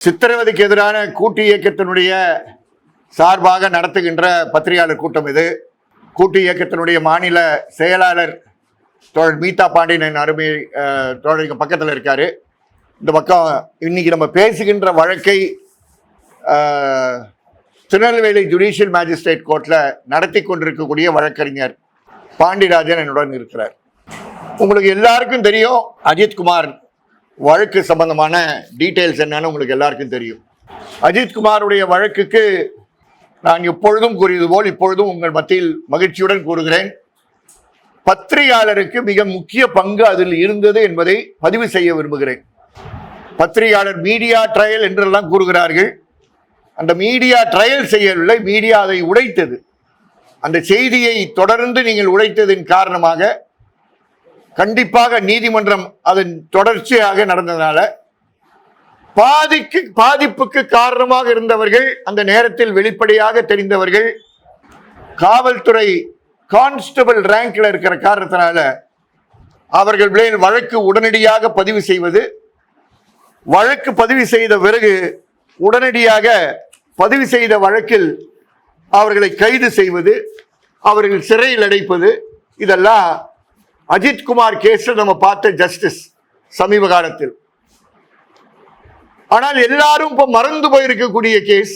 சித்திரவதைக்கு எதிரான கூட்டு இயக்கத்தினுடைய சார்பாக நடத்துகின்ற பத்திரிகையாளர் கூட்டம் இது. கூட்டு இயக்கத்தினுடைய மாநில செயலாளர் தோழர் மீதா பாண்டியன் அருமை அஹ், தோழர் பக்கத்தில் இருக்காரு. இந்த பக்கம் இன்னைக்கு நம்ம பேசுகின்ற வழக்கை திருநெல்வேலி ஜுடிஷியல் மேஜிஸ்ட்ரேட் கோர்ட்ல நடத்தி கொண்டிருக்கக்கூடிய வழக்கறிஞர் பாண்டியராஜன் என்னுடன் இருக்கிறார். உங்களுக்கு எல்லாருக்கும் தெரியும் அஜித்குமார் வழக்கு சம்பந்தமான டீட்டெயில்ஸ் என்னன்னு உங்களுக்கு எல்லாருக்கும் தெரியும். அஜித்குமாருடைய வழக்குக்கு நான் எப்பொழுதும் கூறியது போல் இப்பொழுதும் உங்கள் மத்தியில் மகிழ்ச்சியுடன் கூறுகிறேன். பத்திரிகையாளருக்கு மிக முக்கிய பங்கு அதில் இருந்தது என்பதை பதிவு செய்ய விரும்புகிறேன். பத்திரிகையாளர் மீடியா ட்ரையல் என்றெல்லாம் கூறுகிறார்கள். அந்த மீடியா ட்ரையல் செய்யவில்லை மீடியா அதை உடைத்தது. அந்த செய்தியை தொடர்ந்து நீங்கள் உடைத்ததின் காரணமாக கண்டிப்பாக நீதிமன்றம் அதன் தொடர்ச்சியாக நடந்ததுனால பாதிக்கு பாதிப்புக்கு காரணமாக இருந்தவர்கள் அந்த நேரத்தில் வெளிப்படையாக தெரிந்தவர்கள் காவல்துறை கான்ஸ்டபிள் ரேங்க்ல இருக்கிற காரணத்தினால அவர்கள் மேல் வழக்கு உடனடியாக பதிவு செய்வது வழக்கு பதிவு செய்த பிறகு உடனடியாக பதிவு செய்த வழக்கில் அவர்களை கைது செய்வது அவர்கள் சிறையில் அடைப்பது இதெல்லாம் அஜித்குமார் கேஸில் நம்ம பார்த்த ஜஸ்டிஸ் சமீப காலத்தில். ஆனால் எல்லாரும் இப்போ மறந்து போயிருக்கக்கூடிய கேஸ்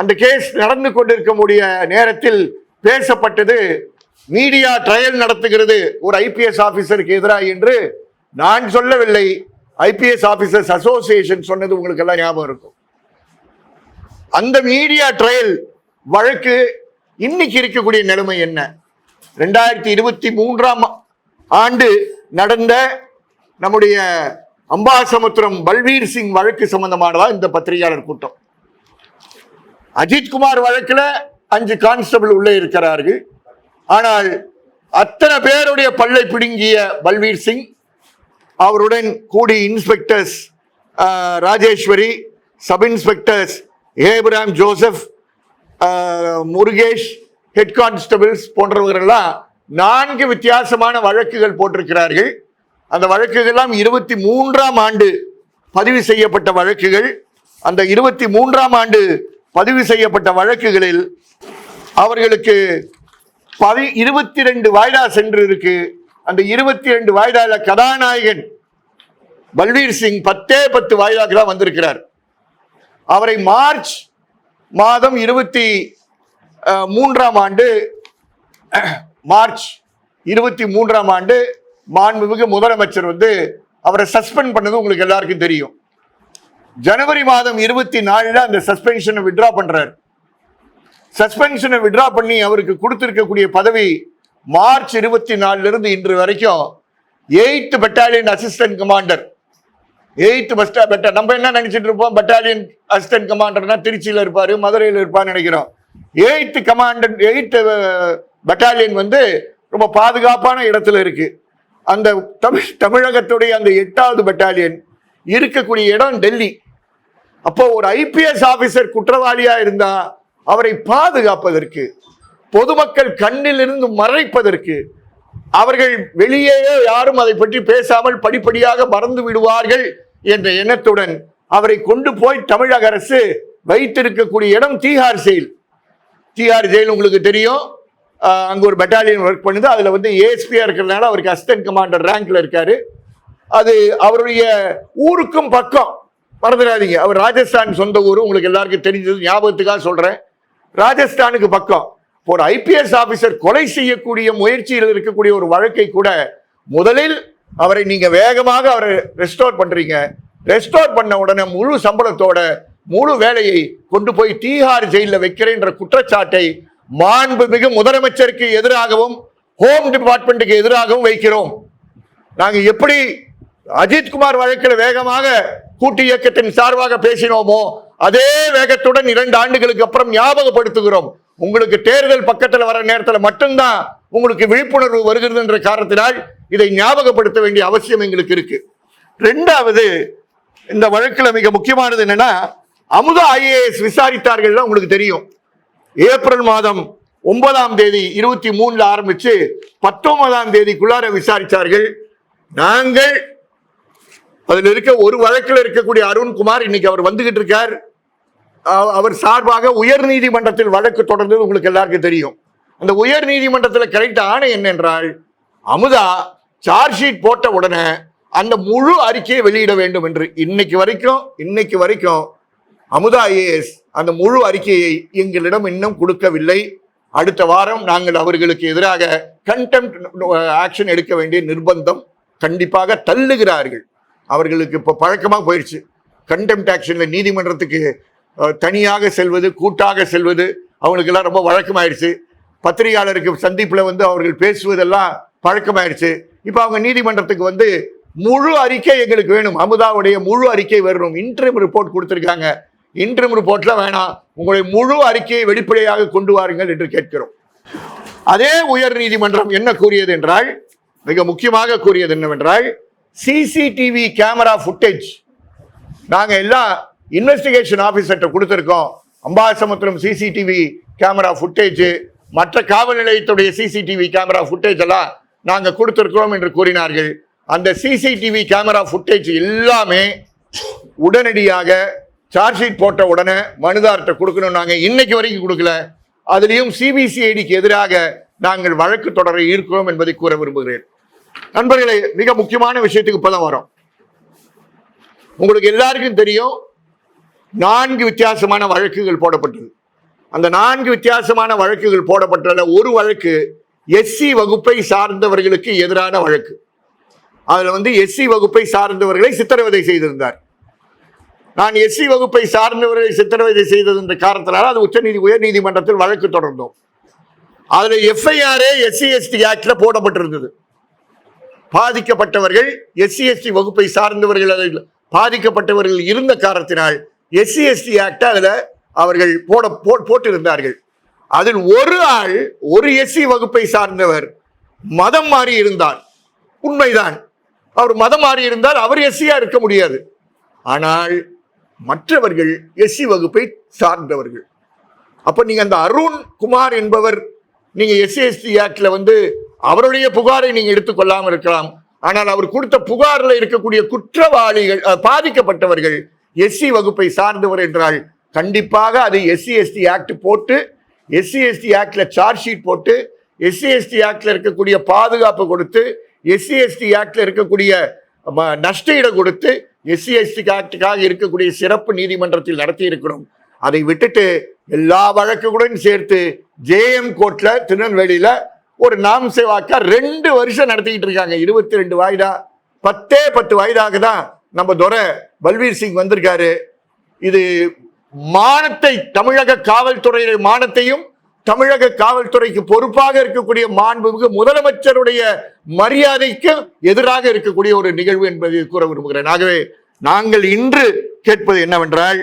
அந்த கேஸ் நடந்து கொண்டிருக்கக்கூடிய நேரத்தில் பேசப்பட்டது மீடியா ட்ரையல் நடத்துகிறது ஒரு ஐபிஎஸ் ஆபீசருக்கு எதிராக என்று நான் சொல்லவில்லை. ஐபிஎஸ் ஆபீசர்ஸ் அசோசியேஷன் சொன்னது உங்களுக்கு எல்லாம் ஞாபகம் இருக்கும். அந்த மீடியா ட்ரையல் வழக்கு இன்னைக்கு இருக்கக்கூடிய நிலைமை என்ன? ரெண்டாயிரத்தி இருபத்தி மூன்றாம் ஆண்டு நடந்த நம்முடைய அம்பாசமுத்திரம் பல்வீர் சிங் வழக்கு சம்பந்தமானதா இந்த பத்திரிகையாளர் கூட்டம். அஜித்குமார் வழக்கில் அஞ்சு கான்ஸ்டபிள் உள்ளே இருக்கிறார்கள். ஆனால் அத்தனை பேருடைய பல்லை பிடுங்கிய பல்வீர் சிங் அவருடன் கூடி inspectors Rajeswari sub inspectors Abraham Joseph Murugesh head constables போன்றவர்களெல்லாம் நான்கு வித்தியாசமான வழக்குகள் போட்டிருக்கிறார்கள். அந்த வழக்குகள்லாம் இருபத்தி மூன்றாம் ஆண்டு பதிவு செய்யப்பட்ட வழக்குகள். அந்த இருபத்தி மூன்றாம் ஆண்டு பதிவு செய்யப்பட்ட வழக்குகளில் அவர்களுக்கு பதி இருபத்தி ரெண்டு வாய்டா சென்று இருக்கு அந்த இருபத்தி ரெண்டு வாய்டாவில் கதாநாயகன் பல்வீர் சிங் பத்தே பத்து வாய்டாக்கு தான் வந்திருக்கிறார். அவரை மார்ச் மாதம் இருபத்தி மூன்றாம் ஆண்டு மார்ச் இருபத்தி மூன்றாம் ஆண்டு மாண்புமிகு முதலமைச்சர் வந்து அவரை சஸ்பெண்ட் பண்ணது உங்களுக்கு எல்லாருக்கும் தெரியும். ஜனவரி மாதம் இருபத்தி நாலுல அந்த சஸ்பென்ஷனை வித்ரா பண்றாரு. சஸ்பென்ஷனை வித்ரா பண்ணி அவருக்கு கொடுத்திருக்கக்கூடிய பதவி மார்ச் இருபத்தி நாலுல இருந்து இன்று வரைக்கும் eighth battalion assistant commander eighth பஸ்டா பெட்டா நம்ம என்ன நினைச்சிட்டு இருப்போம்? பெட்டாலியன் அசிஸ்டன்ட் கமாண்டர்னா திருச்சியில் இருப்பாரு மதுரையில் இருப்பான்னு நினைக்கிறோம். எயித்து கமாண்டர் எயித்து பெட்டாலியன் வந்து ரொம்ப பாதுகாப்பான இடத்துல இருக்கு. அந்த தமிழ் தமிழகத்துடைய அந்த எட்டாவது பெட்டாலியன் இருக்கக்கூடிய இடம் டெல்லி. அப்போ ஒரு ஐபிஎஸ் ஆபீசர் குற்றவாளியா இருந்தா அவரை பாதுகாப்பதற்கு பொதுமக்கள் கண்ணிலிருந்து மறைப்பதற்கு அவர்கள் வெளியேயே யாரும் அதை பற்றி பேசாமல் படிப்படியாக மறந்து விடுவார்கள் என்ற எண்ணத்துடன் அவரை கொண்டு போய் தமிழக அரசு வைத்திருக்கக்கூடிய இடம் தீஹார் செயல் டிஆர் ஜெயில் உங்களுக்கு தெரியும். அங்கே ஒரு பெட்டாலியன் ஒர்க் பண்ணுது. அதில் வந்து ஏஎஸ்பியாக இருக்கிறதுனால அவருக்கு அசிஸ்டன்ட் கமாண்டர் ரேங்க்ல இருக்காரு. அது அவருடைய ஊருக்கும் பக்கம் மறந்துடாதீங்க. அவர் ராஜஸ்தான் சொந்த ஊர் உங்களுக்கு எல்லாருக்கும் தெரிஞ்சது ஞாபகத்துக்காக சொல்கிறேன் ராஜஸ்தானுக்கு பக்கம் ஒரு ஐபிஎஸ் ஆஃபீஸர் கொலை செய்யக்கூடிய முயற்சியில் இருக்கக்கூடிய ஒரு வழக்கை கூட முதலில் அவரை நீங்கள் வேகமாக அவரை ரெஸ்டோர் பண்ணுறீங்க ரெஸ்டோர் பண்ண உடனே முழு சம்பளத்தோட முழு வேலையை கொண்டு போய் தீஹார் ஜெயிலில் வைக்கிறேன்ற குற்றச்சாட்டை மாண்புமிகு முதலமைச்சருக்கு எதிராகவும் ஹோம் டிபார்ட்மெண்ட்டுக்கு எதிராகவும் வைக்கிறோம். நாங்கள் எப்படி அஜித்குமார் வழக்கில் வேகமாக கூட்டு இயக்கத்தின் சார்பாக பேசினோமோ அதே வேகத்துடன் இரண்டு ஆண்டுகளுக்கு அப்புறம் ஞாபகப்படுத்துகிறோம். உங்களுக்கு தேர்தல் பக்கத்தில் வர நேரத்தில் மட்டும்தான் உங்களுக்கு விழிப்புணர்வு வருகிறது என்ற காரணத்தினால் இதை ஞாபகப்படுத்த வேண்டிய அவசியம் எங்களுக்கு இருக்கு. ரெண்டாவது இந்த வழக்கில் மிக முக்கியமானது என்னன்னா அமுதா ஐஏஎஸ் விசாரித்தார்கள் உங்களுக்கு தெரியும். ஏப்ரல் மாதம் ஒன்பதாம் தேதி இருபத்தி மூணுல ஆரம்பிச்சு பத்தொன்பதாம் தேதிக்குள்ளார விசாரிச்சார்கள். நாங்கள் அதில் இருக்க ஒரு வழக்கில் இருக்கக்கூடிய அருண்குமார் இன்னைக்கு அவர் வந்துகிட்டு இருக்கார். அவர் சார்பாக உயர் நீதிமன்றத்தில் வழக்கு தொடர்ந்தது உங்களுக்கு எல்லாருக்கும் தெரியும். அந்த உயர் நீதிமன்றத்தில் கிடைத்த ஆணை என்னென்றால் அமுதா சார்ஜ் ஷீட் போட்ட உடனே அந்த முழு அறிக்கையை வெளியிட வேண்டும் என்று. இன்னைக்கு வரைக்கும் இன்னைக்கு வரைக்கும் அமுதா ஐஏஎஸ் அந்த முழு அறிக்கையை எங்களிடம் இன்னும் கொடுக்கவில்லை. அடுத்த வாரம் நாங்கள் அவர்களுக்கு எதிராக கண்டெம்ட் ஆக்ஷன் எடுக்க வேண்டிய நிர்பந்தம் கண்டிப்பாக தள்ளுகிறார்கள். அவர்களுக்கு இப்போ பழக்கமாக போயிடுச்சு கண்டெம்ட் ஆக்ஷனில் நீதிமன்றத்துக்கு தனியாக செல்வது கூட்டாக செல்வது அவங்களுக்கெல்லாம் ரொம்ப வழக்கமாயிடுச்சு பத்திரிகையாளருக்கு சந்திப்பில் வந்து அவர்கள் பேசுவதெல்லாம் பழக்கமாயிடுச்சு இப்போ அவங்க நீதிமன்றத்துக்கு வந்து முழு அறிக்கை எங்களுக்கு வேணும். அமுதாவுடைய முழு அறிக்கை வரணும் இன்ட்ரிம் ரிப்போர்ட் கொடுத்துருக்காங்க. இன்ட்ரிம் ரிப்போர்ட்டில் வேணாம். உங்களுடைய முழு அறிக்கையை வெளிப்படையாக கொண்டு வாருங்கள் என்று கேட்கிறோம். அதே உயர் நீதிமன்றம் என்ன கூறியது என்றால் மிக முக்கியமாக கூறியது என்னவென்றால் சிசிடிவி கேமரா ஃபுட்டேஜ் நாங்கள் எல்லாம் இன்வெஸ்டிகேஷன் ஆஃபீஸர்கிட்ட கொடுத்துருக்கோம். அம்பாசமுத்திரம் சிசிடிவி கேமரா ஃபுட்டேஜ் மற்ற காவல் நிலையத்துடைய சிசிடிவி கேமரா ஃபுட்டேஜ் எல்லாம் நாங்கள் கொடுத்துருக்கிறோம் என்று கூறினார்கள். அந்த சிசிடிவி கேமரா ஃபுட்டேஜ் எல்லாமே உடனடியாக சார்ஜ் ஷீட் போட்ட உடனே மனுதார்கிட்ட கொடுக்கணும் நாங்க இன்னைக்கு வரைக்கும் கொடுக்கல. அதுலேயும் சிபிசிஐடிக்கு எதிராக நாங்கள் வழக்கு தொடரை ஈர்க்கிறோம் என்பதை கூற விரும்புகிறேன். நண்பர்களே மிக முக்கியமான விஷயத்துக்கு இப்பதான் வரோம். உங்களுக்கு எல்லாருக்கும் தெரியும் நான்கு வித்தியாசமான வழக்குகள் போடப்பட்டது. அந்த நான்கு வித்தியாசமான வழக்குகள் போடப்பட்டதில் ஒரு வழக்கு எஸ்சி வகுப்பை சார்ந்தவர்களுக்கு எதிரான வழக்கு. அதில் வந்து எஸ்சி வகுப்பை சார்ந்தவர்களை சித்திரவதை செய்திருந்தார். நான் எஸ்சி வகுப்பை சார்ந்தவர்களை சித்திரவதை செய்தது என்ற காரணத்தினால் அது உச்சநீதி உயர் நீதிமன்றத்தில் வழக்கு தொடர்ந்தோம். அதில் எஃப்ஐஆரே எஸ்சி எஸ்டி ஆக்டில் போடப்பட்டிருந்தது. பாதிக்கப்பட்டவர்கள் எஸ்சி எஸ்டி வகுப்பை சார்ந்தவர்கள் அதில் பாதிக்கப்பட்டவர்கள் இருந்த காரணத்தினால் எஸ்சி எஸ்டி ஆக்ட் அதில் அவர்கள் போட போ- போட்டிருந்தார்கள். அதில் ஒரு ஆள் ஒரு எஸ்சி வகுப்பை சார்ந்தவர் மதம் மாறி இருந்தார். உண்மைதான். அவர் மதம் மாறி இருந்தால் அவர் எஸ்சியா இருக்க முடியாது. ஆனால் மற்றவர்கள் எஸ்சி வகுப்பை சார்ந்தவர்கள். அப்போ நீங்கள் அந்த அருண் குமார் என்பவர் நீங்கள் எஸ்சி எஸ்டி வந்து அவருடைய புகாரை நீங்கள் எடுத்துக்கொள்ளாமல் இருக்கலாம். ஆனால் அவர் கொடுத்த புகாரில் இருக்கக்கூடிய குற்றவாளிகள் பாதிக்கப்பட்டவர்கள் எஸ்சி வகுப்பை சார்ந்தவர் என்றால் கண்டிப்பாக அது எஸ்சி எஸ்டி ஆக்ட் போட்டு எஸ்சி எஸ்டி ஆக்டில் சார்ஜ் ஷீட் போட்டு எஸ்சி எஸ்டி ஆக்டில் இருக்கக்கூடிய பாதுகாப்பு கொடுத்து எஸ்சி எஸ்டி ஆக்டில் இருக்கக்கூடிய ம- நஷ்ட இடம் கொடுத்து எஸ்சி எஸ்டி ஆக்டுக்காக இருக்கக்கூடிய சிறப்பு நீதிமன்றத்தில் நடத்தி இருக்கிறோம் அதை விட்டுட்டு எல்லா வழக்குகளுடன் சேர்த்து ஜேஎம் கோர்ட்ல திருநெல்வேலியில ஒரு நாம் சேவாக்கா ரெண்டு வருஷம் நடத்திக்கிட்டு இருக்காங்க. இருபத்தி ரெண்டு வாய்தா பத்தே பத்து வயதாக தான் நம்ம துரை பல்வீர் சிங் வந்திருக்காரு. இது மானத்தை தமிழக காவல்துறையுடைய மானத்தையும் தமிழக காவல்துறைக்கு பொறுப்பாக இருக்கக்கூடிய மாண்புமிகு முதலமைச்சருடைய மரியாதைக்கு எதிராக இருக்கக்கூடிய ஒரு நிகழ்வு என்பதை கூற விரும்புகிறேன். ஆகவே நாங்கள் இன்று கேட்பது என்னவென்றால்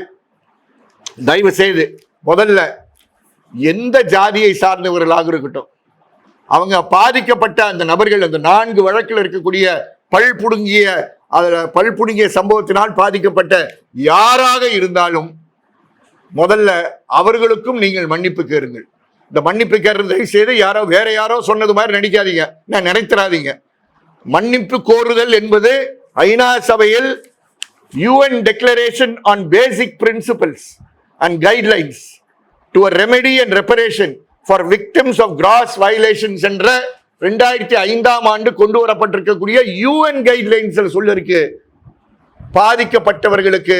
தயவு செய்து முதல்ல எந்த ஜாதியை சார்ந்தவர்களாக இருக்கட்டும் அவங்க பாதிக்கப்பட்ட அந்த நபர்கள் அந்த நான்கு வழக்கில் இருக்கக்கூடிய பல் புடுங்கிய அதில் பல் புடுங்கிய சம்பவத்தினால் பாதிக்கப்பட்ட யாராக இருந்தாலும் முதல்ல அவர்களுக்கும் நீங்கள் மன்னிப்பு கேருங்கள் இந்த மன்னிப்பு கேட்கறது தயவு செய்து யாரோ வேற யாரோ சொன்னது மாதிரி நடிக்காதீங்க. நான் நினைத்திராதீங்க. மன்னிப்பு கோருதல் என்பது ஐநா சபையில் UN declaration on basic principles and guidelines to a remedy and reparation for victims of gross violations என்ற ரெண்டாயிரத்தி ஐந்தாம் ஆண்டு கொண்டு வரப்பட்டிருக்கக்கூடிய யூஎன் கைட்லைன்ஸில் சொல்லிருக்கு. பாதிக்கப்பட்டவர்களுக்கு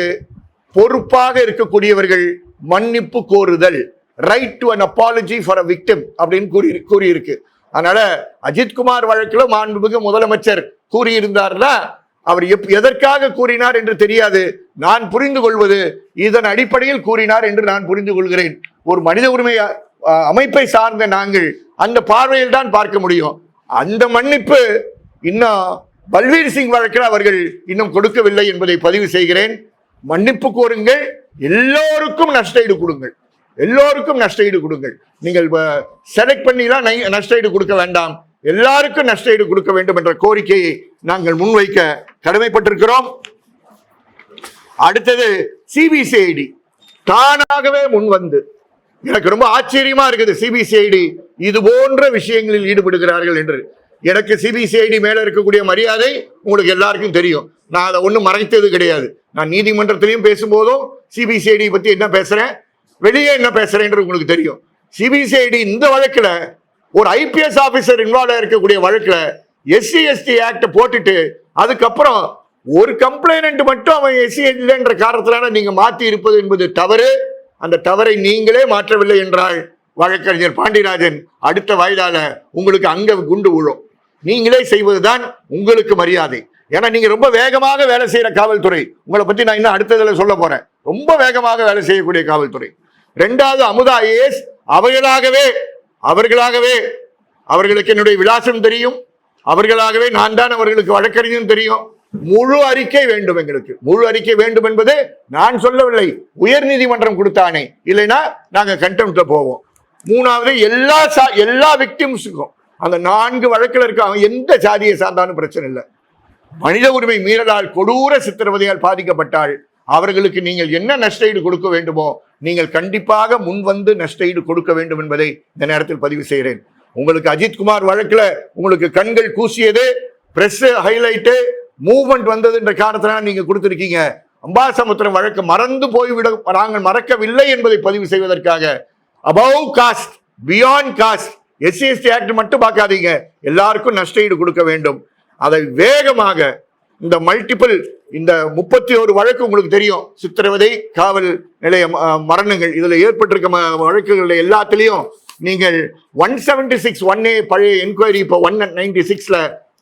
பொறுப்பாக இருக்கக்கூடியவர்கள் மன்னிப்பு கோருதல். Right to an apology for a victim அப்படின்னு கூறி கூறியிருக்கு. அதனால அஜித்குமார் வழக்கில் மாண்புமிகு முதலமைச்சர் கூறியிருந்தார்னா அவர் எப் எதற்காக கூறினார் என்று தெரியாது. நான் புரிந்து கொள்வது இதன் அடிப்படையில் கூறினார் என்று நான் புரிந்து கொள்கிறேன் ஒரு மனித உரிமை அமைப்பை சார்ந்த நாங்கள் அந்த பார்வையில் தான் பார்க்க முடியும். அந்த மன்னிப்பு இன்னும் பல்வீர் சிங் வழக்கில் அவர்கள் இன்னும் கொடுக்கவில்லை என்பதை பதிவு செய்கிறேன். மன்னிப்பு கோருங்கள். எல்லோருக்கும் நஷ்டஈடு கொடுங்கள். எல்லோருக்கும் நஷ்டஈடு கொடுங்கள். நீங்கள் செலக்ட் பண்ணிலாம் நை- நஷ்டஈடு கொடுக்க வேண்டாம். எல்லாருக்கும் நஷ்டஈடு கொடுக்க வேண்டும் என்ற கோரிக்கையை நாங்கள் முன்வைக்க கடமைப்பட்டிருக்கிறோம். அடுத்தது சிபிசிஐடி தானாகவே முன் வந்து எனக்கு ரொம்ப ஆச்சரியமா இருக்குது சிபிசிஐடி இது போன்ற விஷயங்களில் ஈடுபடுகிறார்கள் என்று. எனக்கு சிபிசிஐடி மேல இருக்கக்கூடிய மரியாதை உங்களுக்கு எல்லாருக்கும் தெரியும். நான் அதை ஒன்றும் மறைத்தது கிடையாது. நான் நீதிமன்றத்திலையும் பேசும்போதும் சிபிசிஐடி பத்தி என்ன பேசுறேன்? வெளியே என்ன பேசுறேன்றது உங்களுக்கு தெரியும். சிபிசிஐடி இந்த வழக்கில் ஒரு ஐபிஎஸ் ஆபீசர் இன்வால்வ் இருக்கக்கூடிய வழக்கில் எஸ்சி எஸ்டி ஆக்ட் போட்டுட்டு அதுக்கப்புறம் ஒரு கம்ப்ளைனண்ட் மட்டும் அவன் எஸ்சி இல்லைன்ற காரணத்தினால நீங்க மாற்றி இருப்பது என்பது தவறு. அந்த தவறை நீங்களே மாற்றவில்லை என்றால் வழக்கறிஞர் பாண்டியராஜன் அடுத்த வாயிலால உங்களுக்கு அங்க குண்டு விழும். நீங்களே செய்வதுதான் உங்களுக்கு மரியாதை. ஏன்னா நீங்க ரொம்ப வேகமாக வேலை செய்யற காவல்துறை. உங்களை பத்தி நான் இன்னும் அடுத்ததுல சொல்ல போறேன். ரொம்ப வேகமாக வேலை செய்யக்கூடிய காவல்துறை. ரெண்டாவது அமுதா ஐஏஎஸ் அவர்களாகவே அவர்களாகவே அவர்களுக்கு என்னுடைய விலாசம் தெரியும். அவர்களாகவே நான் தான் அவர்களுக்கு வழக்கறிஞர் தெரியும். முழு அறிக்கை வேண்டும் எங்களுக்கு. முழு அறிக்கை வேண்டும் என்பது நான் சொல்லவில்லை. உயர் நீதிமன்றம் கொடுத்தானே. இல்லைன்னா நாங்க கண்டெம்ட்ல போவோம். மூணாவது எல்லா சா- எல்லா விக்டிம்ஸுக்கும் அந்த நான்கு வழக்கில் இருக்க அவன் எந்த சாதியை சார்ந்தாலும் பிரச்சனை இல்லை. மனித உரிமை மீறலால் கொடூர சித்திரவதையால் பாதிக்கப்பட்டால் அவர்களுக்கு நீங்கள் என்ன நஷ்டஈடு கொடுக்க வேண்டுமோ நீங்கள் கண்டிப்பாக முன் வந்து நஷ்டஈடு கொடுக்க வேண்டும் என்பதை இந்த நேரத்தில் பதிவு செய்கிறேன். உங்களுக்கு அஜித்குமார் வழக்கில் உங்களுக்கு கண்கள் கூசியது பிரஸ் ஹைலைட்டு மூவ்மெண்ட் வந்தது என்ற காரணத்தினால் நீங்கள் கொடுத்துருக்கீங்க. அம்பாசமுத்திரம் வழக்கு மறந்து போய்விட நாங்கள் மறக்கவில்லை என்பதை பதிவு செய்வதற்காக above caste beyond caste SC ST act மட்டும் பார்க்காதீங்க. எல்லாருக்கும் நஷ்டஈடு கொடுக்க வேண்டும். அதை வேகமாக இந்த மல்டிபிள் இந்த முப்பத்தி ஒரு வழக்கு உங்களுக்கு தெரியும். சித்திரவதை காவல் நிலைய மரணங்கள். இதுல ஏற்பட்டிருக்க வழக்குகள் எல்லாத்துலேயும் நீங்கள் one seventy six one A பழைய என்கொயரி இப்போ ஒன் நைன்டி சிக்ஸ்ல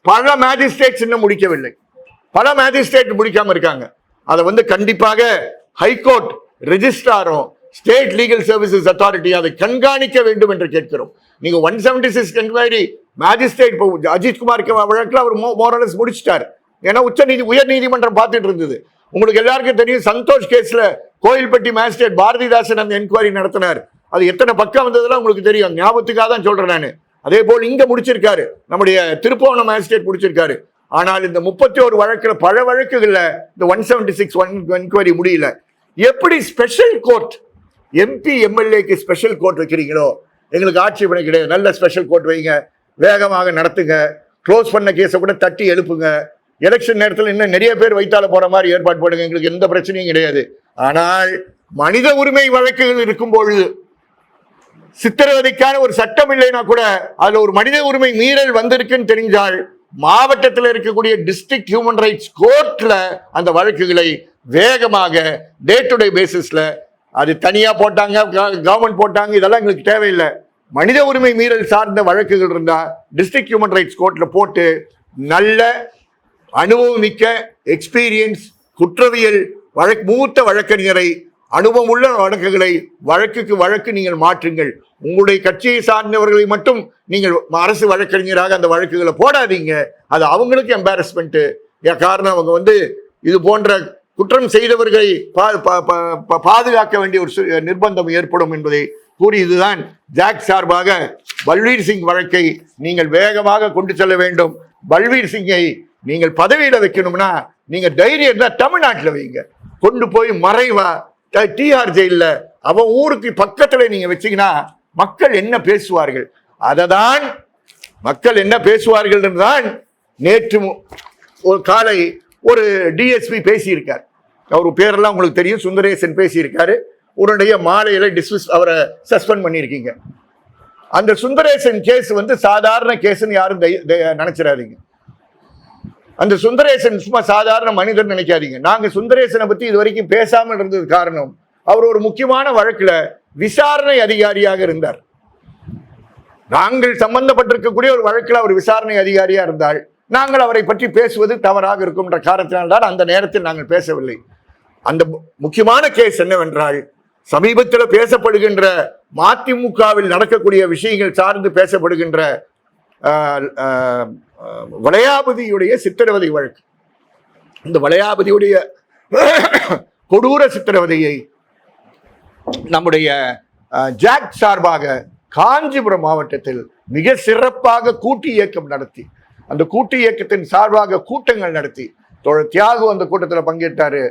பல மேஜிஸ்ட்ரேட்ஸ் இன்னும் முடிக்கவில்லை. பல மேஜிஸ்ட்ரேட் முடிக்காம இருக்காங்க. அதை வந்து கண்டிப்பாக ஹைகோர்ட் ரெஜிஸ்ட்ராரும் ஸ்டேட் லீகல் சர்வீசஸ் அத்தாரிட்டி அதை கண்காணிக்க வேண்டும் என்று கேட்கிறோம். நீங்க one seventy six enquiry magistrate இப்போ அஜித் வழக்கில் அவர் மோரலஸ் முடிச்சிட்டார். ஏன்னா உச்ச நீதி உயர் நீதிமன்றம் பார்த்துட்டு இருந்தது. உங்களுக்கு எல்லாருக்கும் தெரியும் சந்தோஷ் கேஸில் கோயில்பட்டி மேஜிஸ்ட்ரேட் பாரதிதாசன் அந்த என்கொயரி நடத்தினார். அது எத்தனை பக்கம் வந்ததெல்லாம் உங்களுக்கு தெரியும். ஞாபகத்துக்காக தான் சொல்கிறேன் நான். அதே போல் இங்கே முடிச்சிருக்காரு. நம்முடைய திருப்போணம் மேஜிஸ்ட்ரேட் முடிச்சிருக்காரு. ஆனால் இந்த முப்பத்தி ஒரு வழக்கில் பல வழக்குகளில் இந்த one seventy six one enquiry முடியல. எப்படி ஸ்பெஷல் கோர்ட் எம்பி எம்எல்ஏக்கு ஸ்பெஷல் கோர்ட் வைக்கிறீங்களோ எங்களுக்கு ஆட்சேபனை கிடையாது. நல்ல ஸ்பெஷல் கோர்ட் வைங்க. வேகமாக நடத்துங்க. க்ளோஸ் பண்ண கேஸை கூட தட்டி எழுப்புங்க. எலெக்ஷன் நேரத்தில் இன்னும் நிறைய பேர் வைத்தால போற மாதிரி ஏற்பாடு பண்ணுங்க. எங்களுக்கு எந்த பிரச்சனையும் கிடையாது. ஆனால் மனித உரிமை வழக்குகள் இருக்கும் பொழுது சித்திரவதைக்கான ஒரு சட்டம் இல்லைன்னா கூட அதுல ஒரு மனித உரிமை மீறல் வந்திருக்குன்னு தெரிஞ்சால் மாவட்டத்தில் இருக்கக்கூடிய டிஸ்ட்ரிக்ட் ஹியூமன் ரைட்ஸ் கோர்ட்ல அந்த வழக்குகளை வேகமாக டே டு டே பேசிஸ்ல அது தனியா போட்டாங்க கவர்மெண்ட் போட்டாங்க இதெல்லாம் எங்களுக்கு தேவையில்லை. மனித உரிமை மீறல் சார்ந்த வழக்குகள் இருந்தா டிஸ்ட்ரிக்ட் ஹியூமன் ரைட்ஸ் கோர்ட்ல போட்டு நல்ல அனுபவம் மிக்க எக்ஸ்பீரியன்ஸ் குற்றவியல் வழக்கு மூத்த வழக்கறிஞரை அனுபவமுள்ள வழக்குகளை வழக்குக்கு வழக்கு நீங்கள் மாற்றுங்கள். உங்களுடைய கட்சியை சார்ந்தவர்களை மட்டும் நீங்கள் அரசு வழக்கறிஞராக அந்த வழக்குகளை போடாதீங்க. அது அவங்களுக்கு எம்பாரஸ்மெண்ட்டு காரணம் அவங்க வந்து இது போன்ற குற்றம் செய்தவர்களை பா- பாதுகாக்க வேண்டிய ஒரு சு- நிர்பந்தம் ஏற்படும் என்பதை கூறி இதுதான் ஜாக் சார்பாக பல்வீர் சிங் வழக்கை நீங்கள் வேகமாக கொண்டு செல்ல வேண்டும். பல்வீர் சிங்கை நீங்கள் பதவியில் வைக்கணும்னா நீங்க தைரியம் தான் தமிழ்நாட்டில் வைங்க. கொண்டு போய் மறைவா? டிஆர் ஜெயிலில். அவன் ஊருக்கு பக்கத்தில் நீங்க வச்சீங்கன்னா மக்கள் என்ன பேசுவார்கள்? அதை தான் மக்கள் என்ன பேசுவார்கள் தான் நேற்று ஒரு காலை ஒரு டிஎஸ்பி பேசியிருக்கார். அவர் பேரெல்லாம் உங்களுக்கு தெரியும். சுந்தரேசன் பேசியிருக்காரு. உன்னுடைய மாலையில டிஸ்மிஸ் அவரை சஸ்பெண்ட் பண்ணியிருக்கீங்க. அந்த சுந்தரேசன் கேஸ் வந்து சாதாரண கேஸ்ன்னு யாரும் தை- நினைச்சிடாதீங்க. அந்த சுந்தரேசன் சும்மா சாதாரண மனிதர் நினைக்காதீங்க. நாங்க சுந்தரேசனை பத்தி இது வரைக்கும் பேசாமல் இருந்தது காரணம் அவர் ஒரு முக்கியமான வழக்குல விசாரணை அதிகாரியாக இருந்தார். நாங்கள் சம்பந்தப்பட்டிருக்கக்கூடிய ஒரு வழக்கில் அவர் விசாரணை அதிகாரியா இருந்தால் நாங்கள் அவரை பற்றி பேசுவது தவறாக இருக்கும்ன்ற காரணத்தினால்தான் அந்த நேரத்தில் நாங்கள் பேசவில்லை. அந்த முக்கியமான கேஸ் என்னவென்றால் சமீபத்தில் பேசப்படுகின்ற மதிமுகவில் நடக்கக்கூடிய விஷயங்கள் சார்ந்து பேசப்படுகின்ற வளையாபதியுடைய சித்திரவதை வழக்கு. இந்த வளையாபதியுடைய கொடூர சித்திரவதையை நம்முடைய ஜாக் சார்பாக காஞ்சிபுரம் மாவட்டத்தில் மிக சிறப்பாக கூட்டு இயக்கம் நடத்தி அந்த கூட்டு இயக்கத்தின் சார்பாக கூட்டங்கள் நடத்தி தோழர் தியாகு அந்த கூட்டத்தில் பங்கேற்றாரு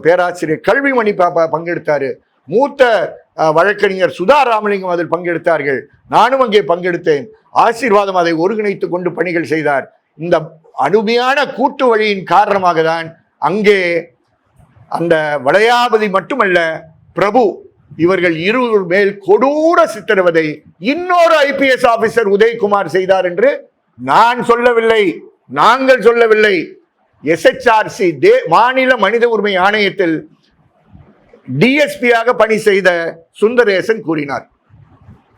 பேராசிரியர் கல்விமணி பாப்பா பங்கெடுத்தாரு மூத்த வழக்கறிஞர் சுதா ராமலிங்கம் அதில் பங்கெடுத்தார்கள். நானும் அங்கே பங்கெடுத்தேன். ஆசீர்வாதம் அதை ஒருங்கிணைத்து கொண்டு பணிகள் செய்தார். இந்த அருமையான கூட்டு வழியின் காரணமாக தான் அங்கே அந்த வளையாபதி மட்டுமல்ல பிரபு இவர்கள் இருவர் மேல் கொடூர சித்திரவதை இன்னொரு ஐபிஎஸ் ஆபிசர் உதயகுமார் செய்தார் என்று நான் சொல்லவில்லை. நாங்கள் சொல்லவில்லை. எஸ்எச்ஆர்சி தே மாநில மனித உரிமை ஆணையத்தில் டிஎஸ்பியாக பணி செய்த சுந்தரேசன் கூறினார்.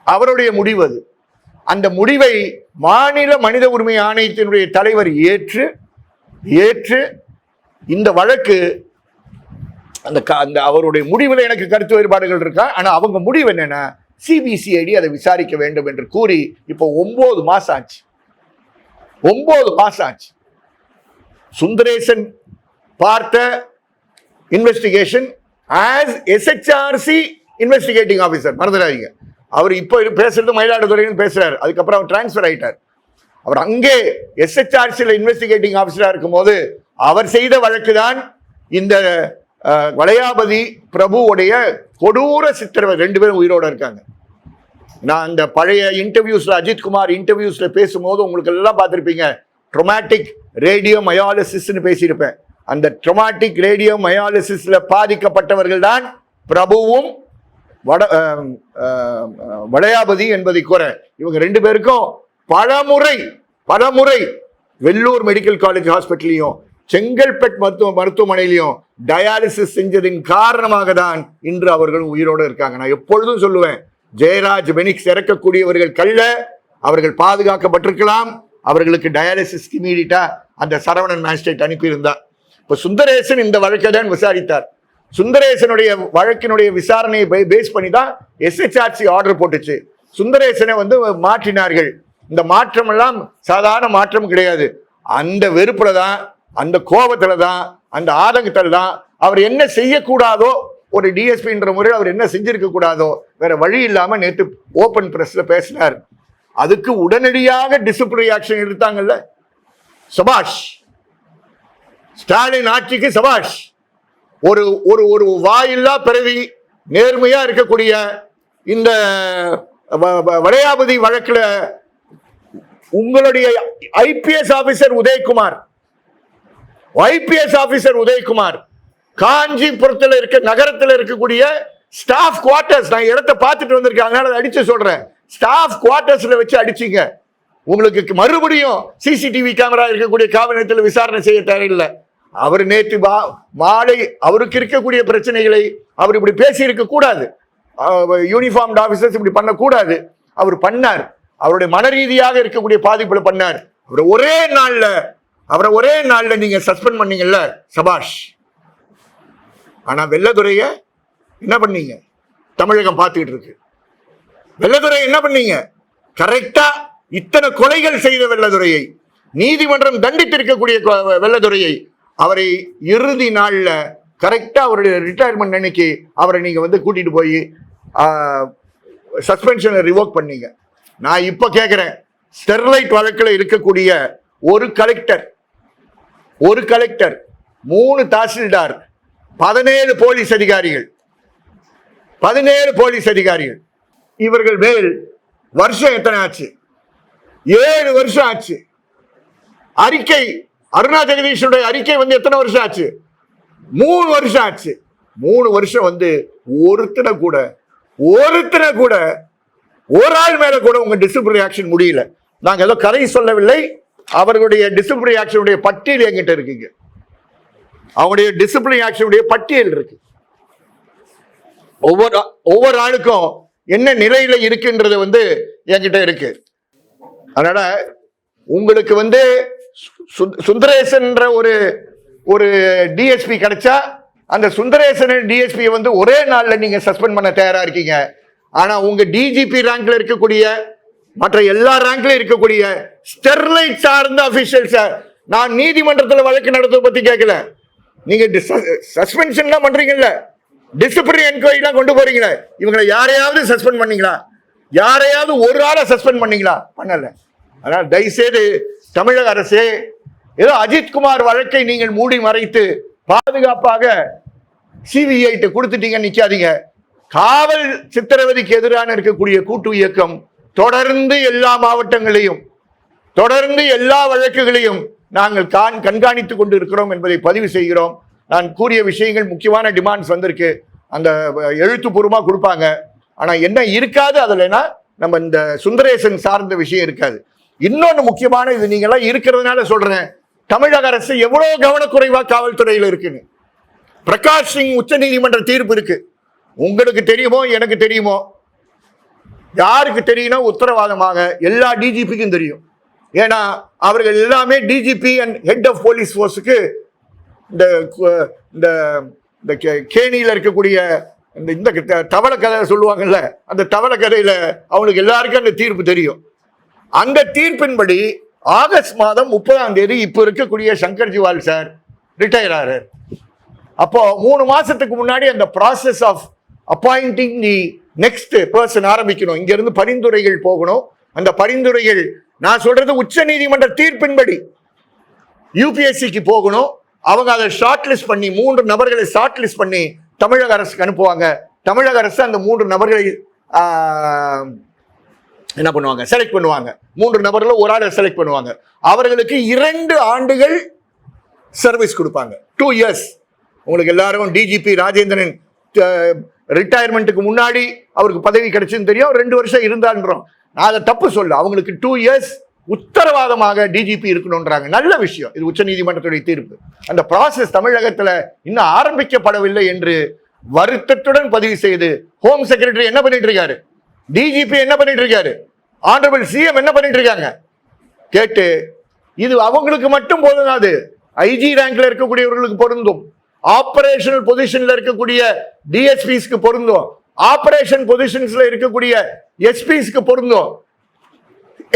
அவருடைய முடிவு அது. அந்த முடிவை மாநில மனித உரிமை ஆணையத்தினுடைய தலைவர் ஏற்று ஏற்று இந்த வழக்கு அந்த அந்த அவருடைய முடிவில் எனக்கு கருத்து வேறுபாடுகள் இருக்கா? ஆனால் அவங்க முடிவு என்னென்னா சிபிசிஐடி அதை விசாரிக்க வேண்டும் என்று கூறி இப்போ ஒம்பது மாதம் ஆச்சு. ஒம்பது மாதம் ஆச்சு. சுந்தரேசன் பார்த்த investigation as SHRC investigating officer மறந்துடாதீங்க. அவர் இப்போ பேசுறது மயிலாடுதுறைன்னு பேசுறாரு. அதுக்கப்புறம் அவர் டிரான்ஸ்ஃபர் ஆயிட்டார். அவர் அங்கே எஸ்ஹெச்ஆர்சியில் இன்வெஸ்டிகேட்டிங் ஆஃபீஸராக இருக்கும்போது அவர் செய்த வழக்கு தான் இந்த வளையாபதி பிரபுவுடைய கொடூர சித்திரவை ரெண்டு பேரும் உயிரோட இருக்காங்க. நான் அந்த பழைய இன்டர்வியூஸில் அஜித்குமார் இன்டர்வியூஸில் பேசும்போது உங்களுக்கு எல்லாம் பார்த்துருப்பீங்க. ட்ரொமாட்டிக் ரேடியோ மயாலிசிஸ்னு பேசியிருப்பேன். அந்த ட்ரொமாட்டிக் ரேடியோ மயாலிசிஸில் பாதிக்கப்பட்டவர்கள் தான் பிரபுவும் வட அஹ், வளையாபதி என்பதை குறை. இவங்க ரெண்டு பேருக்கும் பலமுறை பலமுறை வெள்ளூர் மெடிக்கல் காலேஜ் ஹாஸ்பிட்டல்லையும் செங்கல்பட் மருத்துவ மருத்துவமனையிலையும் டயாலிசிஸ் செஞ்சதின் காரணமாக தான் இன்று அவர்கள் உயிரோடு இருக்காங்க. நான் எப்பொழுதும் சொல்லுவேன் ஜெயராஜ் பெனிக்ஸ் இறக்கக்கூடியவர்கள் கல்ல அவர்கள் பாதுகாக்கப்பட்டிருக்கலாம். அவர்களுக்கு டயாலிசிஸ் இமீடியட்டா அந்த சரவணன் மேஜிஸ்ட்ரேட் அனுப்பியிருந்தார் இப்போ சுந்தரேசன் இந்த வழக்கை தான் விசாரித்தார். சுந்தரேசனுடைய வழக்கினுடைய விசாரணையை பேஸ் பண்ணி தான் எஸ்ஹெச்ஆர்சி ஆர்டர் போட்டுச்சு. சுந்தரேசனை வந்து மாற்றினார்கள். இந்த மாற்றம் எல்லாம் சாதாரண மாற்றம் கிடையாது. அந்த வெறுப்புல தான் அந்த கோபத்துல தான் அந்த ஆதங்கத்தில் தான் அவர் என்ன செய்யக்கூடாதோ ஒரு டிஎஸ்பின்ற முறையில் அவர் என்ன செஞ்சிருக்க கூடாதோ வேற வழி இல்லாமல் நேற்று ஓபன் பிரஸ்ல பேசினார். அதுக்கு உடனடியாக டிசிப்ளினரி ஆக்ஷன் எடுத்தாங்கல்ல? சபாஷ். ஸ்டாலின் ஆட்சிக்கு சபாஷ். ஒரு ஒரு ஒரு வாயில்லா பிறவி நேர்மையா இருக்கக்கூடிய இந்த வ- வ- உங்களுடைய IPS officer Udayakumar IPS officer Udayakumar காஞ்சிபுரத்தில் இருக்க நகரத்தில் இருக்கக்கூடிய ஸ்டாஃப் குவார்ட்டர்ஸ் நான் இடத்தை பார்த்துட்டு வந்திருக்கேன் அதனால அதை அடிச்சு சொல்றேன். ஸ்டாஃப் குவார்ட்டர்ஸ்ல வச்சு அடிச்சிங்க. உங்களுக்கு மறுபடியும் சிசிடிவி கேமரா இருக்கக்கூடிய காவல் நிலையத்தில் விசாரணை செய்ய தேவையில்லை. அவர் நேற்று வா மாலை அவருக்கு இருக்கக்கூடிய பிரச்சனைகளை அவர் இப்படி பேசி இருக்க கூடாது யூனிஃபார்ம்ட் இப்படி பண்ணக்கூடாது. அவர் பண்ணார். அவருடைய மன ரீதியாக இருக்கக்கூடிய பாதிப்பில் பண்ணார். அவரை ஒரே நாளில் அவரை ஒரே நாளில் நீங்கள் சஸ்பெண்ட் பண்ணீங்கல்ல சபாஷ். ஆனால் வெள்ளதுரைய என்ன பண்ணீங்க? தமிழகம் பார்த்துக்கிட்டு இருக்கு. வெள்ளதுரை என்ன பண்ணீங்க? கரெக்டாக இத்தனை கொலைகள் செய்த வெள்ளதுரையை நீதிமன்றம் தண்டித்திருக்கக்கூடிய கொ- வெள்ளதுரையை அவரை இறுதி நாளில் கரெக்டாக அவருடைய ரிட்டையர்மெண்ட் அன்னைக்கு அவரை நீங்கள் வந்து கூட்டிகிட்டு போய் சஸ்பென்ஷனை ரிவோக் பண்ணீங்க. நான் இப்போ கேட்குறேன் ஸ்டெர்லைட் வழக்கில் இருக்கக்கூடிய ஒரு கலெக்டர் ஒரு கலெக்டர் மூணு தாசில்தார் பதினேழு போலீஸ் அதிகாரிகள் பதினேழு போலீஸ் அதிகாரிகள். இவர்கள் மேல் வருஷம் எத்தனை ஆச்சு? ஏழு வருஷம் ஆச்சு. அறிக்கை அருணா ஜெகதீஷனுடைய அறிக்கை வந்து எத்தனை வருஷம் ஆச்சு? மூணு வருஷம் ஆச்சு. மூணு வருஷம் வந்து ஒருத்தனை கூட ஒருத்தனை கூட ஒரு ஆள் மேல கூட உங்க டிசிப்ளினரி ஆக்ஷன் முடியல. நாங்க ஏதோ கதை சொல்லவில்லை. அவர்களுடைய டிசிப்ளினரி ஆக்ஷனுடைய பட்டியல் என்கிட்ட இருக்குங்க. அவங்களுடைய டிசிப்ளினரி ஆக்ஷனுடைய பட்டியல் இருக்கு. ஒவ்வொரு ஒவ்வொரு ஆளுக்கும் என்ன நிலையில இருக்குன்றது வந்து என்கிட்ட இருக்கு. அதனால உங்களுக்கு வந்து சுந்தரேசன்ற ஒரு ஒரு டிஎஸ்பி கிடைச்சா அந்த சுந்தரேசன் டிஎஸ்பி வந்து ஒரே நாள்ல நீங்க சஸ்பெண்ட் பண்ண தயாரா இருக்கீங்க. ஆனா உங்க டிஜிபி ரேங்க்ல இருக்கக்கூடிய மற்ற எல்லா ரேங்க்ல இருக்கக்கூடிய ஸ்டெர்லைட் சார்ந்த அபிஷியல்ஸ் நான் நீதிமன்றத்தில் வழக்கு நடத்துவதை பத்தி கேட்கல நீங்க சஸ்பென்ஷன்லாம் பண்றீங்கல்ல? டிசிப்ளினரி என்கொயரிலாம் கொண்டு போறீங்களே? இவங்களை யாரையாவது சஸ்பெண்ட் பண்ணீங்களா? யாரையாவது ஒரு ஆளை சஸ்பெண்ட் பண்ணீங்களா? பண்ணல. அதனால் தயவுசெய்து தமிழக அரசே ஏதோ அஜித்குமார் வழக்கை நீங்கள் மூடி மறைத்து பாதுகாப்பாக சிபிஐட்டு கொடுத்துட்டீங்க நிக்காதீங்க. காவல் சித்திரவதைக்கு எதிரான இருக்கக்கூடிய கூட்டு இயக்கம் தொடர்ந்து எல்லா மாவட்டங்களையும் தொடர்ந்து எல்லா வழக்குகளையும் நாங்கள் காண் கண்காணித்துக் கொண்டு இருக்கிறோம் என்பதை பதிவு செய்கிறோம். நான் கூறிய விஷயங்கள் முக்கியமான டிமாண்ட்ஸ் வந்திருக்கு. அந்த எழுத்துப்பூர்வமாக கொடுப்பாங்க. ஆனால் என்ன இருக்காது அதில்னா நம்ம இந்த சுந்தரேசன் சார்ந்த விஷயம் இருக்காது. இன்னொன்று முக்கியமான இது நீங்க எல்லாம் இருக்கிறதுனால சொல்றேன். தமிழக அரசு எவ்வளவு கவனக்குறைவா காவல்துறையில் இருக்குன்னு. பிரகாஷ் சிங் உச்ச நீதிமன்ற தீர்ப்பு இருக்கு. உங்களுக்கு தெரியுமோ எனக்கு தெரியுமோ? யாருக்கு தெரியும்னா உத்தரவாதமாக எல்லா டிஜிபிக்கும் தெரியும். ஏன்னா அவர்கள் எல்லாமே DGP and head of police ஃபோர்ஸுக்கு இந்த இந்த இந்த கே- இருக்கக்கூடிய இந்த இந்த த- தவளை கதை சொல்லுவாங்கல்ல அந்த தவளை கதையில் அவனுக்கு எல்லாருக்கும் அந்த தீர்ப்பு தெரியும். அந்த தீர்ப்பின்படி ஆகஸ்ட் மாதம் முப்பதாம் தேதி இப்ப இருக்கக்கூடிய சங்கர் ஜிவால் சார் ரிட்டையர் ஆறார் அப்போ மூணு மாசத்துக்கு முன்னாடி அந்த process of appointing the next person ஆரம்பிக்கணும். இங்க இருந்து பரிந்துரைகள் போகணும். அந்த பரிந்துரைகள் நான் சொல்றது உச்ச நீதிமன்ற தீர்ப்பின்படி யூபிஎஸ்சிக்கு போகணும். அவங்க அதை ஷார்ட் லிஸ்ட் பண்ணி மூன்று நபர்களை ஷார்ட் லிஸ்ட் பண்ணி தமிழக அரசுக்கு அனுப்புவாங்க. தமிழக அரசு அந்த மூன்று நபர்களை என்ன பண்ணுவாங்க? செலக்ட் பண்ணுவாங்க. மூன்று நபரில் ஒரு ஆளை செலக்ட் பண்ணுவாங்க. அவர்களுக்கு இரண்டு ஆண்டுகள் சர்வீஸ் கொடுப்பாங்க. டூ இயர்ஸ் உங்களுக்கு எல்லாரும் டிஜிபி ராஜேந்திரன் ரிட்டையர்மெண்ட்டுக்கு முன்னாடி அவருக்கு பதவி கிடைச்சுன்னு தெரியும். ரெண்டு வருஷம் இருந்தான்றோம் நான் அதை தப்பு சொல்ல அவங்களுக்கு டூ இயர்ஸ் உத்தரவாதமாக டிஜிபி இருக்கணுன்றாங்க நல்ல விஷயம். இது உச்சநீதிமன்றத்துடைய தீர்ப்பு. அந்த ப்ராசஸ் தமிழகத்தில் இன்னும் ஆரம்பிக்கப்படவில்லை என்று வருத்தத்துடன் பதிவு செய்து ஹோம் செக்ரட்டரி என்ன பண்ணிட்டு இருக்காரு? டிஜிபி என்ன பண்ணிட்டு இருக்காரு ஆனரபிள் சிஎம் என்ன பண்ணிட்டு இருக்காங்க கேட்டு இது அவங்களுக்கு மட்டும் போதுனாது ஐஜி ரேங்க்ல இருக்கக்கூடியவர்களுக்கு பொருந்தும். ஆபரேஷனல் பொசிஷன்ல இருக்கக்கூடிய டிஎஸ்பிஸ்க்கு பொருந்தும். ஆபரேஷன் பொசிஷன்ஸ்ல இருக்கக்கூடிய எஸ்பிஸ்க்கு பொருந்தும்.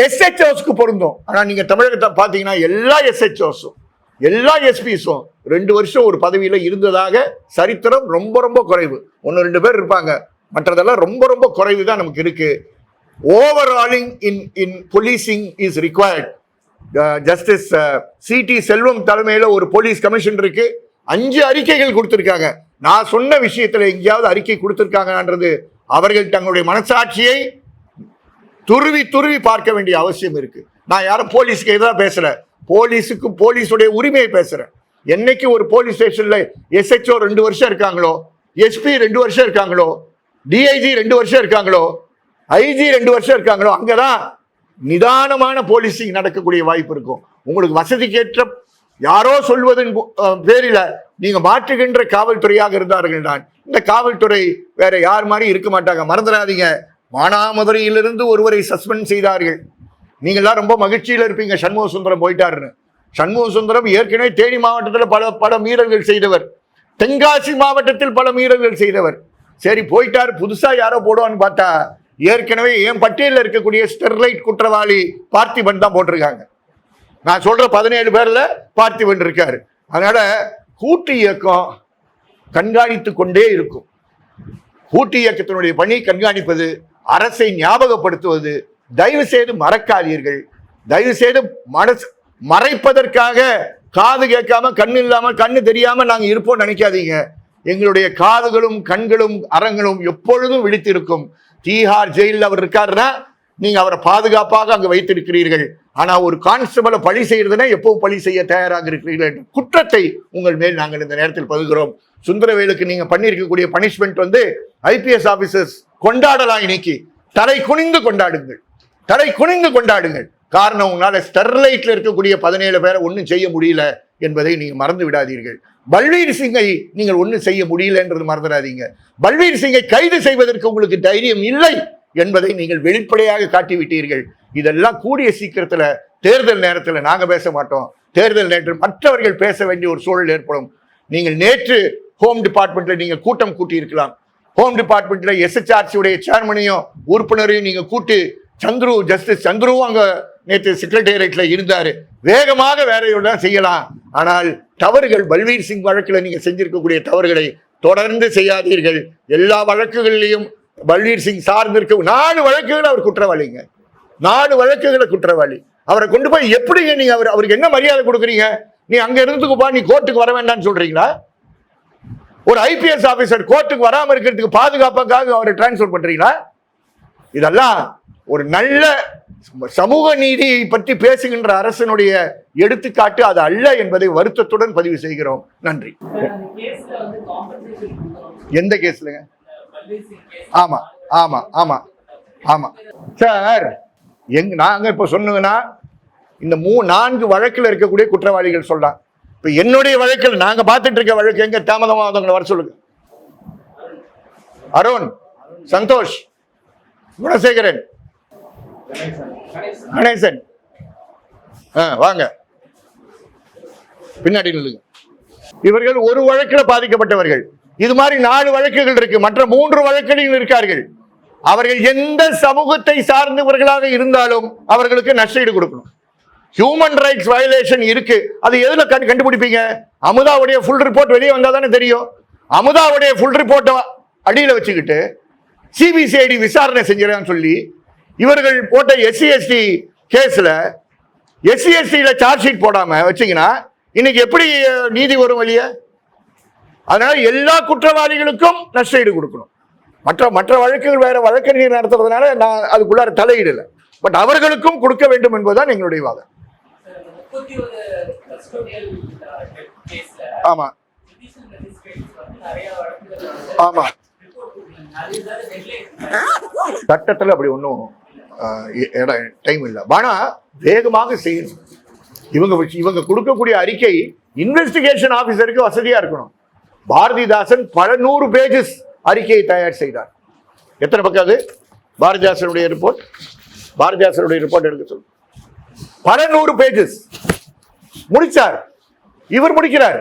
எஸ்ஹெச்ஓஸ்க்கு பொருந்தும். ஆனா நீங்க தமிழகத்தை பாத்தீங்கன்னா எல்லா எஸ்ஹெச்ஓஸும் எல்லா எஸ்பிஸும் ரெண்டு வருஷம் ஒரு பதவியில் இருந்ததாக சரித்திரம் ரொம்ப ரொம்ப குறைவு. ஒன்று ரெண்டு பேர் இருப்பாங்க. மற்றதெல்லாம் ரொம்ப ரொம்ப குறைவு தான் நமக்கு இருக்கு. Overhauling in in policing is required justice CT Selvam தலைமையில் ஒரு போலீஸ் கமிஷன் இருக்கு. அஞ்சு அறிக்கைகள் கொடுத்துருக்காங்க. நான் சொன்ன விஷயத்தில் எங்கேயாவது அறிக்கை கொடுத்துருக்காங்கன்றது அவர்கள் தங்களுடைய மனசாட்சியை துருவி துருவி பார்க்க வேண்டிய அவசியம் இருக்கு. நான் யாரும் போலீஸ்க்கு எதாவது பேசல. போலீஸுக்கு போலீஸுடைய உரிமையை பேசுறேன். என்னைக்கு ஒரு போலீஸ் ஸ்டேஷன்ல எஸ்ஹெச்ஓ ரெண்டு வருஷம் இருக்காங்களோ எஸ்பி ரெண்டு வருஷம் இருக்காங்களோ டிஐஜி ரெண்டு வருஷம் இருக்காங்களோ? ஐஜி ரெண்டு வருஷம் இருக்காங்களோ? அங்கே தான் நிதானமான போலீசிங் நடக்கக்கூடிய வாய்ப்பு இருக்கும். உங்களுக்கு வசதிக்கேற்ற யாரோ சொல்வதன் பேரில் நீங்கள் மாற்றுகின்ற காவல்துறையாக இருந்தார்கள் தான் இந்த காவல்துறை வேற யார் மாதிரி இருக்க மாட்டாங்க. மறந்துடாதீங்க. மானாமதுரையிலிருந்து ஒருவரை சஸ்பெண்ட் செய்தார்கள். நீங்கள்லாம் ரொம்ப மகிழ்ச்சியில் இருப்பீங்க. சண்முக சுந்தரம் போயிட்டாருன்னு. சண்முக சுந்தரம் ஏற்கனவே தேனி மாவட்டத்தில் பல பல மீறல்கள் செய்தவர். தென்காசி மாவட்டத்தில் பல மீறல்கள் செய்தவர். சரி போயிட்டார். புதுசா யாரோ போடுவான்னு பார்த்தா ஏற்கனவே என் பட்டியலில் இருக்கக்கூடிய ஸ்டெர்லைட் குற்றவாளி பார்த்திபன் தான் போட்டிருக்காங்க. நான் சொல்ற பதினேழு பேர்ல பார்த்திபன் இருக்காரு. அதனால கூட்டு இயக்கம் கண்காணித்து கொண்டே இருக்கும். கூட்டு இயக்கத்தினுடைய பணி கண்காணிப்பது அரசை ஞாபகப்படுத்துவது தயவு செய்து மறக்காதீர்கள். தயவு செய்து மனசு மறைப்பதற்காக காது கேட்காம கண்ணு இல்லாம கண்ணு தெரியாம நாங்க இருப்போம் நினைக்காதீங்க. எங்களுடைய காதுகளும் கண்களும் அரங்களும் எப்பொழுதும் விழித்திருக்கும். தீஹார் ஜெயிலில் அவர் இருக்காருன்னா நீங்க அவரை பாதுகாப்பாக அங்கு வைத்திருக்கிறீர்கள். ஆனா ஒரு கான்ஸ்டபிளை பழி செய்யறதுன்னா எப்பவும் பழி செய்ய தயாராக இருக்கிறீர்கள் என்ற குற்றத்தை உங்கள் மேல் நாங்கள் இந்த நேரத்தில் பகுகிறோம். சுந்தரவேலுக்கு நீங்க பண்ணியிருக்கக்கூடிய பனிஷ்மெண்ட் வந்து ஐபிஎஸ் ஆபீசர்ஸ் கொண்டாடலாம் இன்னைக்கு. தலை குனிந்து கொண்டாடுங்கள். தலை குனிந்து கொண்டாடுங்கள். காரணம் உங்களால் ஸ்டெர்லைட்ல இருக்கக்கூடிய பதினேழு பேரை ஒன்றும் செய்ய முடியல. என்பதை நீங்கள் மறந்து விடாதீர்கள். பல்வீர் சிங்கை நீங்கள் ஒன்றும் செய்ய முடியலன்றது மறந்துடாதீங்க. பல்வீர் சிங்கை கைது செய்வதற்கு உங்களுக்கு தைரியம் இல்லை என்பதை நீங்கள் வெளிப்படையாக காட்டிவிட்டீர்கள். இதெல்லாம் கூடிய சீக்கிரத்தில் தேர்தல் நேரத்தில் நாங்கள் பேச மாட்டோம். தேர்தல் நேரத்தில் மற்றவர்கள் பேச வேண்டிய ஒரு சூழல் ஏற்படும். நீங்கள் நேற்று ஹோம் டிபார்ட்மெண்ட்டில் நீங்கள் கூட்டம் கூட்டியிருக்கலாம். ஹோம் டிபார்ட்மெண்ட்டில் எஸ்எச்ஆர்சியுடைய சேர்மனையும் உறுப்பினரையும் நீங்கள் கூட்டி சந்துரு ஜஸ்டிஸ் சந்துருவும் அங்கே நேற்று செக்ரட்டேரியட்ல இருந்தாரு. வேகமாக வேலையோட செய்யலாம். ஆனால் தவறுகள் பல்வீர் சிங் வழக்கில் நீங்க செஞ்சிருக்கக்கூடிய தவறுகளை தொடர்ந்து செய்யாதீர்கள். எல்லா வழக்குகளிலையும் பல்வீர் சிங் சார்ந்திருக்க நாலு வழக்குகள் அவர் குற்றவாளிங்க. நாலு வழக்குகளை குற்றவாளி. அவரை கொண்டு போய் எப்படிங்க நீங்க அவர் அவருக்கு என்ன மரியாதை கொடுக்குறீங்க? நீ அங்க இருந்துக்குப்பா நீ கோர்ட்டுக்கு வர வேண்டாம்னு சொல்றீங்களா? ஒரு ஐபிஎஸ் ஆபீசர் கோர்ட்டுக்கு வராமல் இருக்கிறதுக்கு பாதுகாப்புக்காக அவரை டிரான்ஸ்ஃபர் பண்றீங்களா? இதெல்லாம் ஒரு நல்ல சமூக நீதியை பற்றி பேசுகின்ற அரசனுடைய எடுத்துக்காட்டு அது அல்ல என்பதை வருத்தத்துடன் பதிவு செய்கிறோம். நன்றி. எந்த கேஸ்லங்க? ஆமா ஆமா ஆமா ஆமா. சார் எங் நாங்க இப்ப சொன்னோங்கன்னா இந்த மூ நான்கு வழக்கில் இருக்கக்கூடிய குற்றவாளிகள் சொல்லலாம் இப்ப என்னுடைய வழக்கில் நாங்க பார்த்துட்டு இருக்க வழக்கு எங்க? தாமதமாவதவங்களை வர சொல்லுங்க. அருண் சந்தோஷ் குணசேகரன். கணேசன். ஆ வாங்க. பின்னாடி நில்லுங்க. இவர்கள் ஒரு வழக்கில் பாதிக்கப்பட்டவர்கள். இது மாதிரி நாலு வழக்குகள் இருக்கு. மற்ற மூன்று வழக்குகளில் இருக்கார்கள். அவர்கள் எந்த சமூகத்தை சார்ந்தவர்களாக இருந்தாலும் அவர்களுக்கு நஷ்டஈடு கொடுக்கணும். ஹியூமன் ரைட்ஸ் வயலேஷன் இருக்கு. அது எதுல கண்டு கண்டுபிடிப்பீங்க? அமுதாவுடைய ஃபுல் ரிப்போர்ட் வெளியே வந்தால் தானே தெரியும். அமுதாவுடைய ஃபுல் ரிப்போர்ட்டை அடியில் வச்சுக்கிட்டு சிபிசிஐடி விசாரணை செஞ்சிடறேன்னு சொல்லி இவர்கள் போட்ட எஸ்சி எஸ்டி கேஸில் எஸ்சி எஸ்டியில் சார்ஜ் ஷீட் போடாமல் வச்சீங்கன்னா இன்னைக்கு எப்படி நீதி வரும் வெளியே அதனால் எல்லா குற்றவாளிகளுக்கும் நஷ்டஈடு கொடுக்கணும். மற்ற மற்ற வழக்குகள் வேறு வழக்கறிஞர் நடத்துறதுனால நான் அதுக்குள்ளார தலையிடலை. பட் அவர்களுக்கும் கொடுக்க வேண்டும் என்பதுதான் எங்களுடைய வாதம். முப்பத்தி ஆமாம் ஆமா. ஆமா. சட்டத்தில் அப்படி ஒன்றும் இடம் டைம் இல்லை. ஆனால் வேகமாக செய்யணும். இவங்க இவங்க கொடுக்கக்கூடிய அறிக்கை இன்வெஸ்டிகேஷன் ஆஃபீஸருக்கு வசதியாக இருக்கணும். பாரதிதாசன் பல நூறு பேஜஸ் அறிக்கையை தயார் செய்தார். எத்தனை பக்கம் அது? பாரதிதாசனுடைய ரிப்போர்ட் பாரதிதாசனுடைய ரிப்போர்ட் எடுக்க சொல்லு. பல நூறு பேஜஸ் முடிச்சார். இவர் முடிக்கிறார்.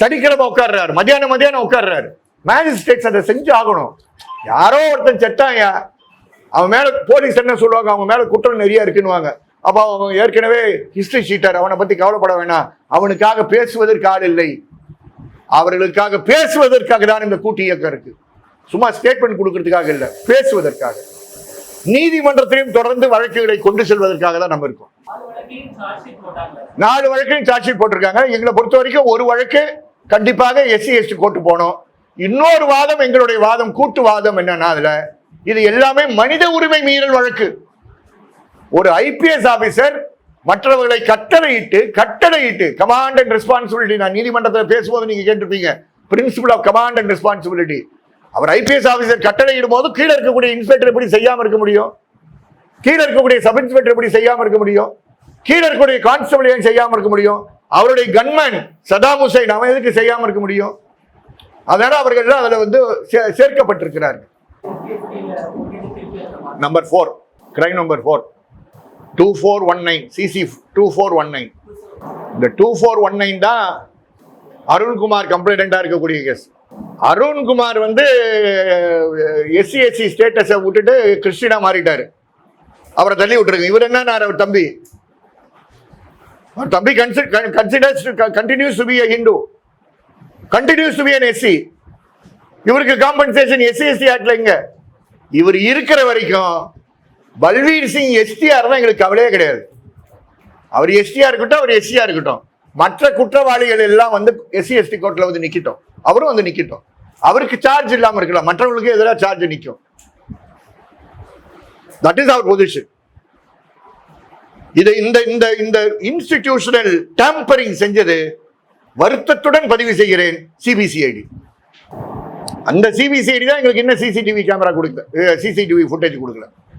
சனிக்கிழமை உட்கார்றாரு. மத்தியானம் மத்தியானம் உட்கார்றாரு. மேஜிஸ்ட்ரேட்ஸ் அதை செஞ்சு ஆகணும் யாரோ ஒருத்தன் செட்டாயா அவன் மேல போலீஸ் என்ன சொல்லுவாங்க? அவன் மேல குற்றம் நிறைய இருக்குன்னுவாங்க. அப்போ அவன் ஏற்கனவே ஹிஸ்டரி ஷீட்டர் அவனை பத்தி கவலைப்பட வேணாம். அவனுக்காக பேசுவதற்கு ஆள் இல்லை. அவர்களுக்காக பேசுவதற்காக தான் இந்த கூட்டு இயக்கம் இருக்கு. சும்மா ஸ்டேட்மெண்ட் கொடுக்கறதுக்காக இல்லை. பேசுவதற்காக. நீதிமன்றத்திலையும் தொடர்ந்து வழக்குகளை கொண்டு செல்வதற்காக தான் நம்ம இருக்கோம். நாலு வழக்கையும் சார்ஜ்ஷீட் போட்டிருக்காங்க. எங்களை பொறுத்த வரைக்கும் ஒரு வழக்கு கண்டிப்பாக எஸ்சி எஸ்டி கோர்ட்டு போகணும் இன்னொரு வாதம் எங்களுடைய வாதம் கூட்டு வாதம் என்னன்னா அதுல இது எல்லாமே மனித உரிமை மீறல் வழக்கு. ஒரு ஐபிஎஸ் ஆபீசர் மற்றவர்களை கட்டளையிட்டு கட்டளையிட்டு கமாண்ட் அண்ட் ரெஸ்பான்சிபிலிட்டி நான் நீதிமன்றத்தில் பேசும்போது நீங்க கேட்டிருப்பீங்க. Principle of command and responsibility our IPS officer கட்டளையிடும் போது கீழே இருக்கக்கூடிய இன்ஸ்பெக்டர் எப்படி செய்யாமல் இருக்க முடியும்? கீழே இருக்கக்கூடிய சப் இன்ஸ்பெக்டர் எப்படி செய்யாமல் இருக்க முடியும்? கீழே இருக்கக்கூடிய கான்ஸ்டபிள் ஏன் செய்யாமல் இருக்க முடியும்? அவருடைய கன்மேன் சதாம் ஹுசைன் அவன் எதுக்கு செய்யாமல் இருக்க முடியும்? அதனால அவர்கள் அதில் வந்து சே- சேர்க்கப்பட்டிருக்கிறார்கள். Number four crime number four two four one nine CC two four one nine இந்த டூ ஃபோர் ஒன் நைன் தான் அருண்குமார் கம்ப்ளைண்டா இருக்கக்கூடிய கேஸ் அருண்குமார் வந்து எஸ்சி எஸ்சி ஸ்டேட்டஸை விட்டுட்டு கிறிஸ்டினா மாறிட்டாரு. அவரை தள்ளி விட்டுருங்க. இவர் என்ன அவர் தம்பி? அவர் தம்பி considers continues to be a Hindu continues to be an SC இவருக்கு காம்பன்சேஷன் எஸ்சி எஸ்டி ஆக்ட்ல இங்க. இவர் இருக்கிற வரைக்கும் பல்வீர் சிங் எஸ்டிஆர் தான் எங்களுக்கு கவலையே கிடையாது. அவர் எஸ்டியா இருக்கட்டும் அவர் எஸ்சியா இருக்கட்டும். மற்ற குற்றவாளிகள் எல்லாம் வந்து எஸ்சி எஸ்டி கோர்ட்டில் வந்து நிற்கட்டும் அவரும் வந்து நிற்கட்டும் அவருக்கு சார்ஜ் இல்லாமல் இருக்கலாம். மற்றவங்களுக்கு எதிராக சார்ஜ் நிற்கும் தட் இஸ் அவர் பொசிஷன் இதை இந்த இந்த இந்த இன்ஸ்டிடியூஷனல் டேம்பரிங் செஞ்சது வருத்தத்துடன் பதிவு செய்கிறேன் சிபிசிஐடி அந்த சிபிசிஐடி தான் எங்களுக்கு என்ன சிசிடிவி கேமரா கொடுக்கல சிசிடிவி ஃபுட்டேஜ் கொடுக்கல